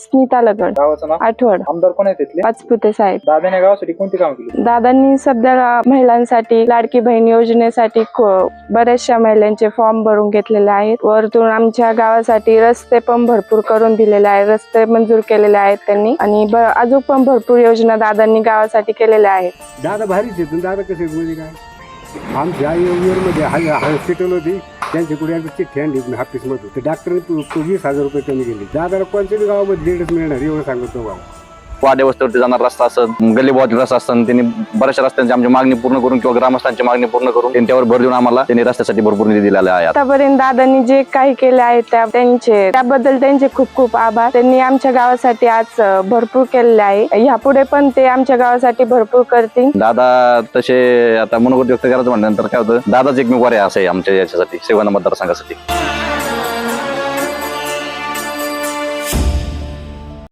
स्मिता लगड. गावाचं नाव? आठवड. आमदार कोण आहेत तिथले? पाचपुते साहेब. दादाने गावासाठी कोणती काम केली? दादांनी सध्या महिलांसाठी लाडकी बहीण योजनेसाठी खो- बऱ्याचशा महिलांचे फॉर्म भरून घेतलेले आहेत. वरतून आमच्या गावासाठी रस्ते पण भरपूर करून दिलेले आहेत. रस्ते मंजूर केलेले आहेत त्यांनी. आणि ब- अजून पण भरपूर योजना दादांनी गावासाठी केलेल्या आहेत. दादा भारीच आहेत. दादा कसे म्हणजे काय? आमच्या आई मध्ये हॉस्पिटल होती. त्यांच्या कुठे चिठ्ठी आणली ऑफिसमधून तर डॉक्टरने वीस हजार रुपये कमी केले. दादाला कोणत्याही गावामध्ये दीडच मिळणार एवढं सांगतो गाव वाड्या वस्तीवरती जाणार रस्ता असत गल्ली बोवाचे रस्ता असतात त्यांनी बऱ्याचशा रस्त्यांची आमची मागणी पूर्ण करून किंवा ग्रामस्थांची मागणी पूर्ण करून त्यांनी त्यावर भर देऊन आम्हाला त्यांनी रस्त्यासाठी भरपूर निधी दिलेला आहे. आतापर्यंत दादांनी जे काही केले आहे त्या त्यांचे त्याबद्दल त्यांचे खूप खूप आभार. त्यांनी आमच्या गावासाठी आज भरपूर केलेले आहे. ह्यापुढे पण ते आमच्या गावासाठी भरपूर करतील. दादा तसे आता मनोगत व्यक्त करायचं म्हटल्यानंतर काय होतं दादाच एकमेव पर्याय असं आमच्या याच्यासाठी सेवाना मतदारसंघासाठी.